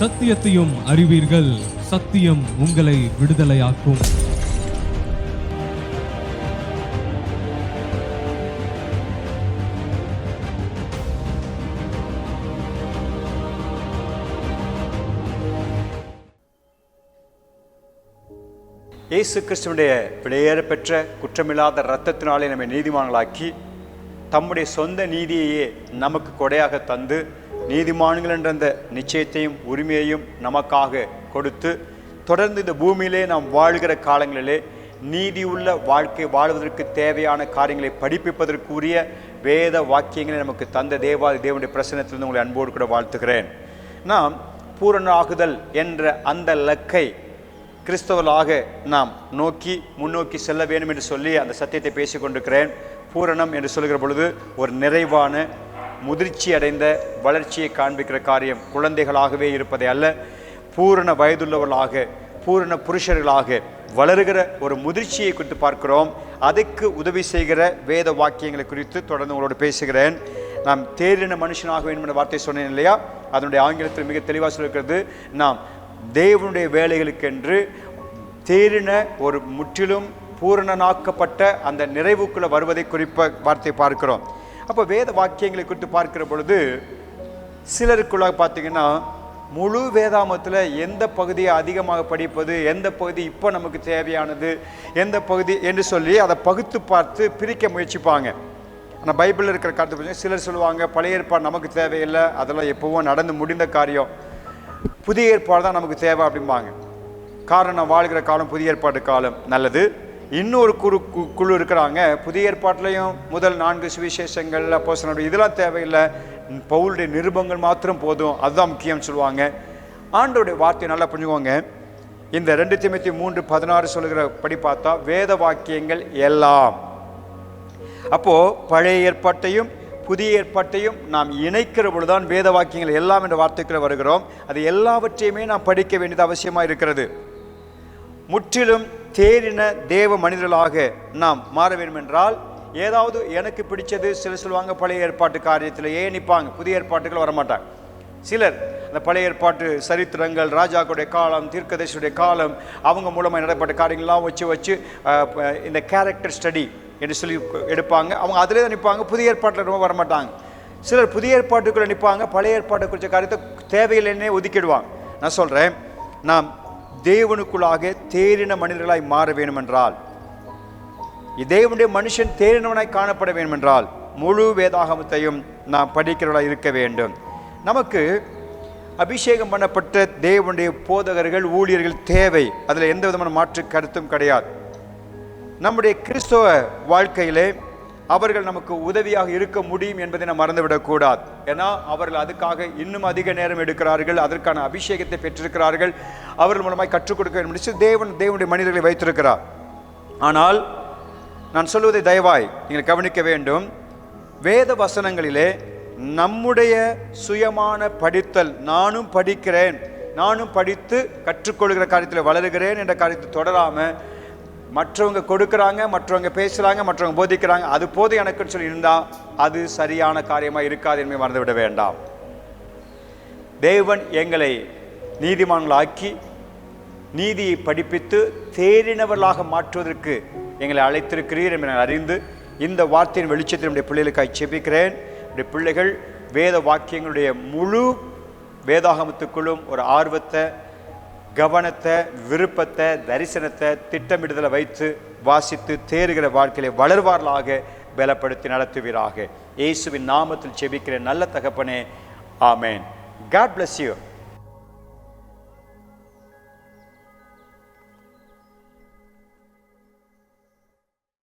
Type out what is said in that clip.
சத்தியத்தையும் அறிவீர்கள். சத்தியம் உங்களை விடுதலையாக்கும். இயேசு கிறிஸ்துவனுடைய விலையேற பெற்ற குற்றமில்லாத இரத்தத்தினாலே நம்மை நீதிமான்களாக்கி தம்முடைய சொந்த நீதியையே நமக்கு கொடையாக தந்து நீதிமான்கள் என்ற அந்த நிச்சயத்தையும் உரிமையையும் நமக்காக கொடுத்து தொடர்ந்து இந்த பூமியிலே நாம் வாழ்கிற காலங்களிலே நீதி உள்ள வாழ்க்கை வாழ்வதற்கு தேவையான காரியங்களை படிப்பிப்பதற்குரிய வேத வாக்கியங்களை நமக்கு தந்த தேவாதி தேவனுடைய பிரசனத்திலிருந்து உங்களை அன்போடு கூட வாழ்த்துகிறேன். நாம் பூரணாகுதல் என்ற அந்த லக்கை கிறிஸ்தவர்களாக நாம் நோக்கி முன்னோக்கி செல்ல வேண்டும் என்று சொல்லி அந்த சத்தியத்தை பேசிக்கொண்டிருக்கிறேன். பூரணம் என்று சொல்கிற பொழுது ஒரு நிறைவான முதிர்ச்சி அடைந்த வளர்ச்சியை காண்பிக்கிற காரியம் குழந்தைகளாகவே இருப்பதை அல்ல பூரண வயதுள்ளவர்களாக பூரண புருஷர்களாக வளருகிற ஒரு முதிர்ச்சியை குறித்து பார்க்கிறோம். அதுக்கு உதவி செய்கிற வேத வாக்கியங்களை குறித்து தொடர்ந்து உங்களோடு பேசுகிறேன். நாம் தேரின மனுஷனாக வேண்டும் என்ற வார்த்தை சொன்னேன் இல்லையா? அதனுடைய ஆங்கிலத்தில் மிக தெளிவாக சொல்லியிருக்கிறது நாம் தேவனுடைய வேலைகளுக்கென்று தேரின ஒரு முற்றிலும் பூரணனாக்கப்பட்ட அந்த நிறைவுக்குள்ளே வருவதை குறிப்ப வார்த்தை பார்க்கிறோம். அப்போ வேத வாக்கியங்களை குறித்து பார்க்கிற பொழுது சிலருக்குள்ள பார்த்தீங்கன்னா முழு வேதாமத்தில் எந்த பகுதியை அதிகமாக படிப்பது எந்த பகுதி இப்போ நமக்கு தேவையானது எந்த பகுதி என்று சொல்லி அதை பகுத்து பார்த்து பிரிக்க முயற்சிப்பாங்க. ஆனால் பைபிளில் இருக்கிற கருத்து பற்றி சிலர் சொல்லுவாங்க பழைய ஏற்பாடு நமக்கு தேவையில்லை அதெல்லாம் எப்போவும் நடந்து முடிந்த காரியம். புதிய ஏற்பாடு தான் நமக்கு தேவை அப்படிம்பாங்க. காரணம் நான் வாழ்கிற காலம் புதிய ஏற்பாடு காலம். நல்லது. இன்னொரு குரு கு- குழு இருக்கிறாங்க. புதிய ஏற்பாட்டிலையும் முதல் நான்கு சுவிசேஷங்கள் அப்போ இதெல்லாம் தேவையில்லை. பவுலுடைய நிருபங்கள் மாத்திரம் போதும். அதுதான் முக்கியம்னு சொல்லுவாங்க. ஆண்டோடைய வார்த்தையை நல்லா புரிஞ்சுக்கோங்க. இந்த ரெண்டு திமுத்தி மூன்று பதினாறு சொல்லுகிற படி பார்த்தா வேத வாக்கியங்கள் எல்லாம். அப்போது பழைய ஏற்பாட்டையும் புதிய ஏற்பாட்டையும் நாம் இணைக்கிற பொழுதுதான் வேத வாக்கியங்கள் எல்லாம் என்ற வார்த்தைக்குள்ளே வருகிறோம். அது எல்லாவற்றையுமே நாம் படிக்க வேண்டியது அவசியமாக இருக்கிறது. முற்றிலும் தேறின தேவ மனிதர்களாக நாம் மாற வேண்டும் என்றால் ஏதாவது எனக்கு பிடிச்சது சிலர் சொல்லுவாங்க பழைய ஏற்பாட்டு காரியத்தில் ஏன் நிற்பாங்க? புதிய ஏற்பாட்டுகள் வரமாட்டாங்க. சிலர் அந்த பழைய ஏற்பாட்டு சரித்திரங்கள் ராஜாக்களுடைய காலம் தீர்க்கதரிசியுடைய காலம் அவங்க மூலமாக நடப்பட்ட காரியங்கள்லாம் வச்சு வச்சு இந்த கேரக்டர் ஸ்டடி என்று சொல்லி எடுப்பாங்க. அவங்க அதிலே தான் நிற்பாங்க புதிய ஏற்பாட்டில் ரொம்ப வரமாட்டாங்க. சிலர் புதிய ஏற்பாட்டுக்குள்ளே நிற்பாங்க பழைய ஏற்பாட்டை குறித்த காரியத்தை தேவையில்லைன்னே ஒதுக்கிடுவாங்க. நான் சொல்கிறேன் நாம் தேவனுக்குள்ளாக தேறின மனிதர்களாய் மாற வேண்டுமென்றால் தேவனுடைய மனுஷன் தேறினவனாய் காணப்பட வேண்டுமென்றால் முழு வேதாகமத்தையும் நாம் படிக்கிறவர்களாக இருக்க வேண்டும். நமக்கு அபிஷேகம் பண்ணப்பட்ட தேவனுடைய போதகர்கள் ஊழியர்கள் தேவை. அதில் எந்த விதமான மாற்று கருத்தும் கிடையாது. நம்முடைய கிறிஸ்தவ வாழ்க்கையிலே அவர்கள் நமக்கு உதவியாக இருக்க முடியும் என்பதை நாம் மறந்துவிடக்கூடாது. ஏன்னா அவர்கள் அதுக்காக இன்னும் அதிக நேரம் எடுக்கிறார்கள் அதற்கான அபிஷேகத்தை பெற்றிருக்கிறார்கள் அவர்கள் மூலமாக கற்றுக் கொடுக்க வேண்டும். தேவன் தேவனுடைய மனிதர்களை வைத்திருக்கிறார். ஆனால் நான் சொல்வதை தயவாய் நீங்கள் கவனிக்க வேண்டும். வேத வசனங்களிலே நம்முடைய சுயமான படித்தல் நானும் படிக்கிறேன் நானும் படித்து கற்றுக்கொள்கிற காரியத்தில் வளருகிறேன் என்ற காரியத்தை தொடராமல் மற்றவங்க கொடுக்குறாங்க மற்றவங்க பேசுகிறாங்க மற்றவங்க போதிக்கிறாங்க அது போது எனக்குன்னு சொல்லி இருந்தால் அது சரியான காரியமாக இருக்காது என்பதை மறந்துவிட வேண்டாம். தேவன் எங்களை நீதிமான்களாக்கி நீதியை படிப்பித்து தேறினவர்களாக மாற்றுவதற்கு எங்களை அழைத்திருக்கிறீர் என்று நான் அறிந்து இந்த வார்த்தையின் வெளிச்சத்தில் நம்முடைய பிள்ளைகளுக்காக செபிக்கிறேன். நம்முடைய பிள்ளைகள் வேத வாக்கியங்களுடைய முழு வேதாகமத்துக்குள்ளும் ஒரு ஆர்வத்தை கவனத்தை விருப்பத்தை தரிசனத்தை திட்டமிடுதலை வைத்து வாசித்து தேறுகிற வாழ்க்கையை வளர்வார்களாக பலப்படுத்தி நடத்துவீராக. இயேசுவின் நாமத்தில் செபிக்கிற நல்ல தகப்பனே ஆமேன். God bless you